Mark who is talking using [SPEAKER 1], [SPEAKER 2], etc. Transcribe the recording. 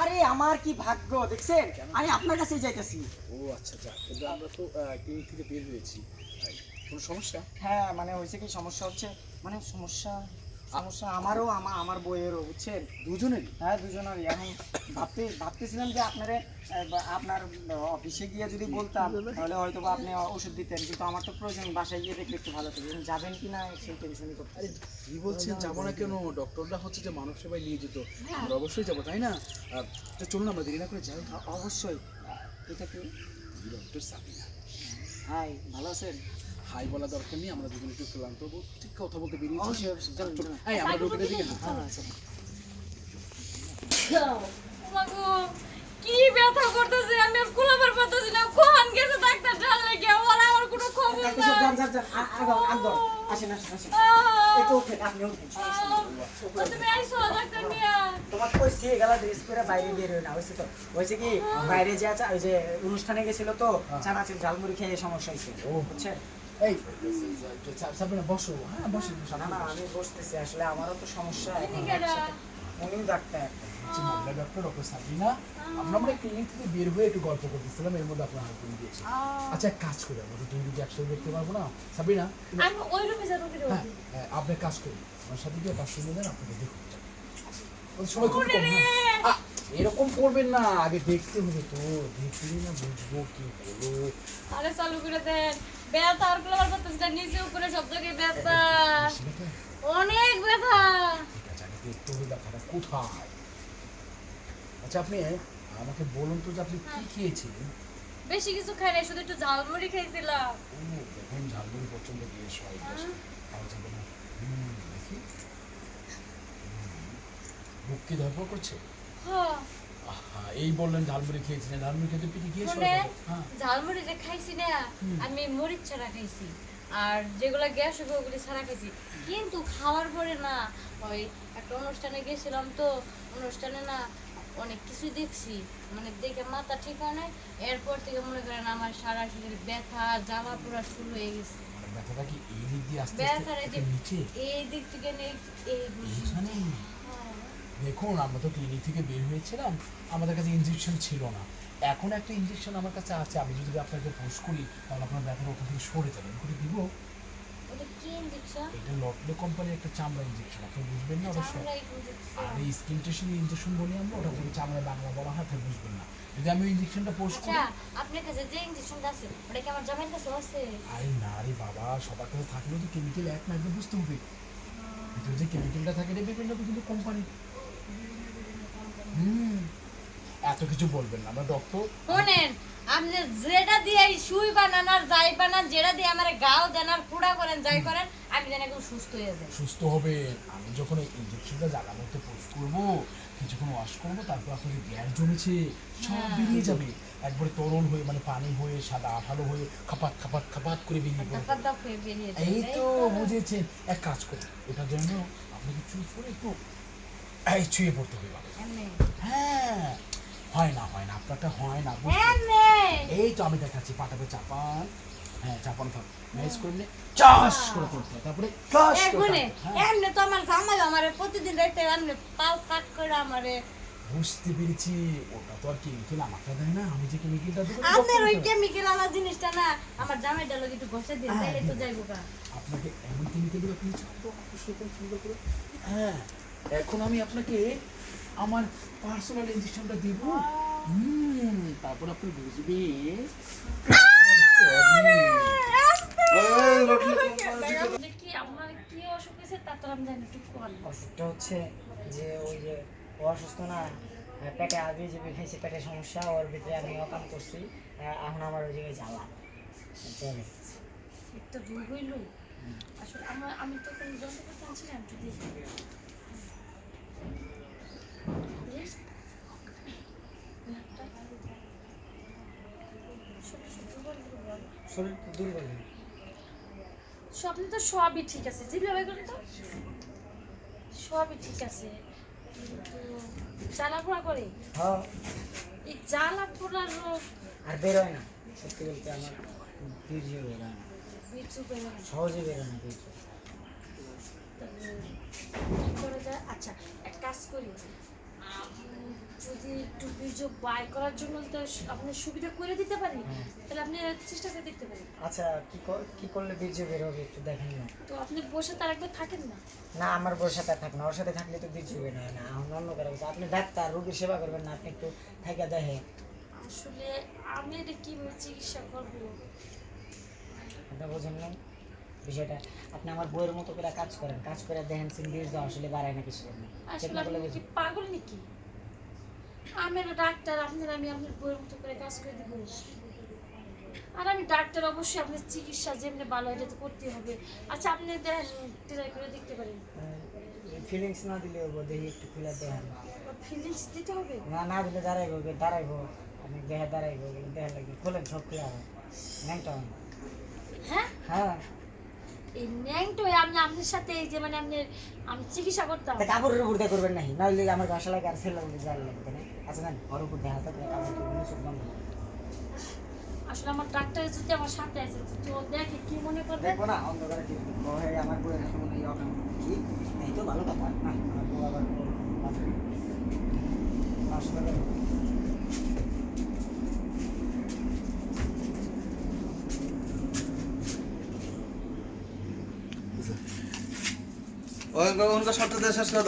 [SPEAKER 1] আরে আমার কি ভাগ্য দেখছেন? আমি আপনার কাছেই যাইতেছি।
[SPEAKER 2] ও আচ্ছা যা কিন্তু আমরা তো ক্লিনিক থেকে বের হয়েছি। কোনো সমস্যা?
[SPEAKER 1] হ্যাঁ মানে হয়েছে কি সমস্যা হচ্ছে মানে সমস্যা সমস্যা আমারও আমার আমার বইয়েরও বুঝছেন?
[SPEAKER 2] দুজনেরই?
[SPEAKER 1] হ্যাঁ দুজনেরই। আমি ভাবতে ভাবতেছিলাম যে আপনার আপনার অফিসে গিয়ে যদি বলতাম তাহলে হয়তো বা আপনি ওষুধ দিতেন কিন্তু আমার তো প্রয়োজন বাসায় গিয়ে দেখলে একটু ভালো থাকবে যাবেন কি না সেই টেনশনই করতে
[SPEAKER 2] কি বলছেন? যাব না কেন? ডক্টররা হচ্ছে যে মানব সেবায় নিয়ে যেত আমরা অবশ্যই যাব তাই না? চলুন আমরা দেরি না করে যাই।
[SPEAKER 1] অবশ্যই। এটা কি?
[SPEAKER 2] ডক্টর সাবিনা।
[SPEAKER 1] হাই ভালো আছেন?
[SPEAKER 2] হাই বলা দরকার নেই আমরা দুজন একটু ক্লান্ত হব। ঠিক কথা বলতে বেরিয়েছি এই আমরা দিকে
[SPEAKER 1] হ্যাঁ
[SPEAKER 3] কি ব্যথা করতেছে আমি আর কুলাবার পারতেছি না। কোন গেছে ডাক্তার লাগে ওরা আমার কোনো খবর
[SPEAKER 1] ডাক্তার
[SPEAKER 3] নাই।
[SPEAKER 1] যান, যান, যান, আগাও, আগাও। আসেন, আসেন, আসেন। একটু ওঠেন, আপনি ওঠেন,
[SPEAKER 3] তুমি আইসো ডাক্তার
[SPEAKER 1] কইছি এগুলা ড্রেস পরে বাইরে বের হই না হয়েছে তো? হয়েছে কি? বাইরে যে আছে ওই যে অনুষ্ঠানে গেছিল তো চানাচুর ঝালমুড়ি খেয়ে সমস্যা হয়েছে
[SPEAKER 2] ও।
[SPEAKER 1] বুঝছেন
[SPEAKER 2] এই সাবিনা বসো। হ্যাঁ বসো।
[SPEAKER 1] না না আমি বসতেছি আসলে আমারও তো সমস্যা এখন। উনিও ডাক্তার।
[SPEAKER 2] হচ্ছে মহিলা ডক্টর ডক্টর সাবিনা আমরা আমরা ক্লিনিক থেকে বের হয়ে একটু গল্প করতেছিলাম এর মধ্যে আপনার হাত দিয়েছে আচ্ছা এক কাজ করি আমরা তো দুই দিকে একসাথে দেখতে পারব না। সাবিনা
[SPEAKER 3] আমি ওই রুমে যাব
[SPEAKER 2] হ্যাঁ হ্যাঁ, আপনি কাজ করুন। আমার সাথে গিয়ে আপনাকে দেখুন। খুব কম এরকম করবেন না আগে দেখতে হবে তো। দেখলে না বুঝব কি হলো।
[SPEAKER 3] আরে চালু করে দেন। ব্যথা আর কুলাবার পারতেছি না নিচে উপরে সব জায়গায় ব্যথা। অনেক ব্যথা।
[SPEAKER 2] দেখতে হবে ব্যথাটা কোথায়। আচ্ছা আপনি আমাকে বলুন তো যে আপনি কি খেয়েছিলেন
[SPEAKER 3] বেশি কিছু খাই নাই শুধু একটু ঝালমুড়ি খাইছিলাম।
[SPEAKER 2] ও দেখুন ঝালমুড়ি গ্যাস হয় গ্যাস খাওয়া যাবে না দেখি। বুক কি ধরপড় করছে?
[SPEAKER 3] হ্যাঁ
[SPEAKER 2] এই বললেন ঝালমুড়ি খেয়েছিলেন। ঝালমুড়ি খেতে পিঠে খেয়ে হ্যাঁ।
[SPEAKER 3] ঝালমুড়ি যে খাইছি না আমি মরিচ ছাড়া খাইছি। আর যেগুলো গ্যাস হবে ওগুলি ছাড়া খাইছি। কিন্তু খাওয়ার পরে না ওই একটা অনুষ্ঠানে গেছিলাম তো অনুষ্ঠানে না অনেক কিছু দেখছি। মানে দেখে মাথা ঠিক হয় নাই। এরপর থেকে মনে করেন আমার সারা শরীর ব্যথা জ্বালা পোড়া শুরু হয়ে গেছে।
[SPEAKER 2] মানে ব্যথাটা কি এই দিক দিয়ে আস্তে
[SPEAKER 3] এই দিক থেকে নেই এই।
[SPEAKER 2] দেখুন আমরা তো ক্লিনিক থেকে বের হয়েছিলাম আমাদের কাছে ইঞ্জেকশন ছিল না। এখন একটা ইঞ্জেকশন আমার কাছে আছে আমি যদি আপনাকে পুশ করি তাহলে আপনার ব্যথাটা ওখান থেকে সরে যাবে। করে দিব? এটা লটলে কোম্পানির একটা চামড়া ইঞ্জেকশন আপনি বুঝবেন না আর এই স্কিন টেশন ইঞ্জেকশন বলি আমরা ওটা চামড়া বাংলা বলা হয় বুঝবেন না। যদি আমি ইঞ্জেকশনটা পোস্ট করি
[SPEAKER 3] আচ্ছা আপনার কাছে যে ইঞ্জেকশনটা আছে ওটা কি আমার জামাইয়ের কাছে আছে?
[SPEAKER 2] আরে না রে বাবা সবার কাছে থাকলেও তো কেমিক্যাল এক না একদম বুঝতে হবে। ভিতরে যে কেমিক্যালটা থাকে এটা বিভিন্ন বিভিন্ন কোম্পানি এত কিছু বলবেন না আমরা ডক্টর
[SPEAKER 3] শোনেন আপনি যেটা দিয়ে এই সুই বানান আর যাই বানান যেটা দিয়ে আমার গাও দেন আর কুড়া করেন যাই করেন আমি যেন একদম সুস্থ হয়ে যাই
[SPEAKER 2] সুস্থ হবে। আমি যখন এই ইঞ্জেকশনটা জায়গা মধ্যে পোস্ট করব কিছুক্ষণ ওয়াশ করব তারপর আপনার গ্যাস জমেছে সব বেরিয়ে যাবে। একবারে তরল হয়ে মানে পানি হয়ে সাদা আঠালো হয়ে খাপাত খাপাত খাপাত করে বেরিয়ে পড়বে।
[SPEAKER 3] হয়ে
[SPEAKER 2] এই তো বুঝেছেন। এক কাজ করুন এটার জন্য আপনাকে চুপ করে একটু এই ছুঁয়ে পড়তে হবে। হ্যাঁ। হয় না হয় না আপনারটা হয় না
[SPEAKER 3] এমনি
[SPEAKER 2] এই তো আমি দেখাচ্ছি পাটাতে চাপান। হ্যাঁ চাপান থাক ম্যাচ করে নিয়ে চাষ করে করতে তারপরে চাষ করে হ্যাঁ,
[SPEAKER 3] এমনি তো আমার জামাই আমার প্রতিদিন রাইতে এমনি পাল কাট করে আমারে।
[SPEAKER 2] বুঝতে পেরেছি ওটা তো আর কেমিক্যাল আমাকে দেয় না আমি যে কেমিক্যালটা দেবো
[SPEAKER 3] আপনার ওই
[SPEAKER 2] দেয়।
[SPEAKER 3] কেমিক্যাল আলা জিনিসটা না আমার জামাইটা লোক একটু ঘষে দিয়ে
[SPEAKER 2] হ্যাঁ,
[SPEAKER 3] তাইলে তো
[SPEAKER 2] হ্যাঁ।
[SPEAKER 3] যাইবো কা
[SPEAKER 2] আপনাকে এমন কেমিক্যালগুলো আপনি ছাড়বো অবশ্যই করে সুন্দর করে? হ্যাঁ এখন আমি আপনাকে আমার পার্সোনাল ইঞ্জেকশনটা দিব? হুম তারপর আপনি বুঝবে।
[SPEAKER 3] কি আমার কি অসুখ হয়েছে? তা আমি জানি একটু কোয়াল
[SPEAKER 1] অসুখটা হচ্ছে যে ওই যে অসুস্থ না পেটে আগে যে খাইছে সমস্যা ওর ভিতরে আমি অকাম করছি আহ, এখন আমার ওই জায়গায় জ্বালা। বুঝছেন?
[SPEAKER 3] একটা রোগ হইল। আসলে আমার আমি তো কোনো যন্ত্রপাতি Yes? শরীর
[SPEAKER 1] দুর্বল
[SPEAKER 3] স্বপ্নে তো সবই ঠিক আছে। যেভাবে করে তো। সবই ঠিক আছে। কিন্তু জ্বালা পোড়া করে?
[SPEAKER 1] হ্যাঁ।
[SPEAKER 3] এই জ্বালা পোড়ার রোগ
[SPEAKER 1] আর বেরোয় না। সত্যি বলতে আমার বীর্য বেরোয় না। সহজে বেরোয় না বীর্য
[SPEAKER 4] আচ্ছা এক কাজ করি। যদি একটু বীর্য বাই করার জন্য তো আপনি সুবিধা করে দিতে পারি। তাহলে আপনি চেষ্টা করে দেখতে পারেন।
[SPEAKER 1] আচ্ছা কি কর- কি করলে বীর্য বের হবে একটু দেখেন না।
[SPEAKER 4] তো আপনি বসে তার একবার থাকেন না।
[SPEAKER 1] না আমার বউর সাথে আর থাক না ওর সাথে থাকলে তো বীর্য বের হয় না। অন্য কারও আপনি ডাক্তার রোগীর সেবা করবেন না আপনি একটু থাকা দেখেন।
[SPEAKER 4] আসলে আমি এটা কীভাবে চিকিৎসা করব?
[SPEAKER 1] আপনি বোঝেন না বিষয়টা। আপনি আমার বইয়ের মতো করে কাজ করেন। কাজ করে দেখেন সিন বীর্য আসলে বাড়ায় না কিছু।
[SPEAKER 4] আসলে আপনি কি পাগল নাকি? আমি ডাক্তার আপনার আমি আপনার বইয়ের মতো করে কাজ করে দিব। আর আমি ডাক্তার অবশ্যই আপনার চিকিৎসা যেমনি ভালো এটা তো করতে হবে। আচ্ছা আপনি ট্রাই করে দেখতে পারেন।
[SPEAKER 1] ফিলিংস না দিলে হব দেখি একটু খুলে দেখেন।
[SPEAKER 4] ফিলিংস দিতে হবে?
[SPEAKER 1] না না দিলে দাঁড়াইবো দাঁড়াইবো। আপনি দেখে দাঁড়াইবো দেখে লাগবে খোলেন সব খুলে হবে ন্যাংটা।
[SPEAKER 4] হ্যাঁ?
[SPEAKER 1] হ্যাঁ।
[SPEAKER 4] এই ন্যাংটো আমি আপনার সাথে এই যে মানে আপনি আমি চিকিৎসা করতাম।
[SPEAKER 1] কাপড়ের উপর দিয়ে করবেন নাহি নাহলে আমার বাসা লাগে আর ছেলে বলে যাওয়ার লাগবে না? আচ্ছা জান ওর উপর দেখা
[SPEAKER 4] আসলে আমার ডাক্তার যদি আমার সাথে আছে তো দেখে কি মনে করবে?
[SPEAKER 1] দেখব না অন্ধকারে কি আমার বউয়ের হাতে অকাম কি? এই তো ভালো কথা। না আমার বউ আবার আসলে
[SPEAKER 5] ওখানকার শর্ত করে দাও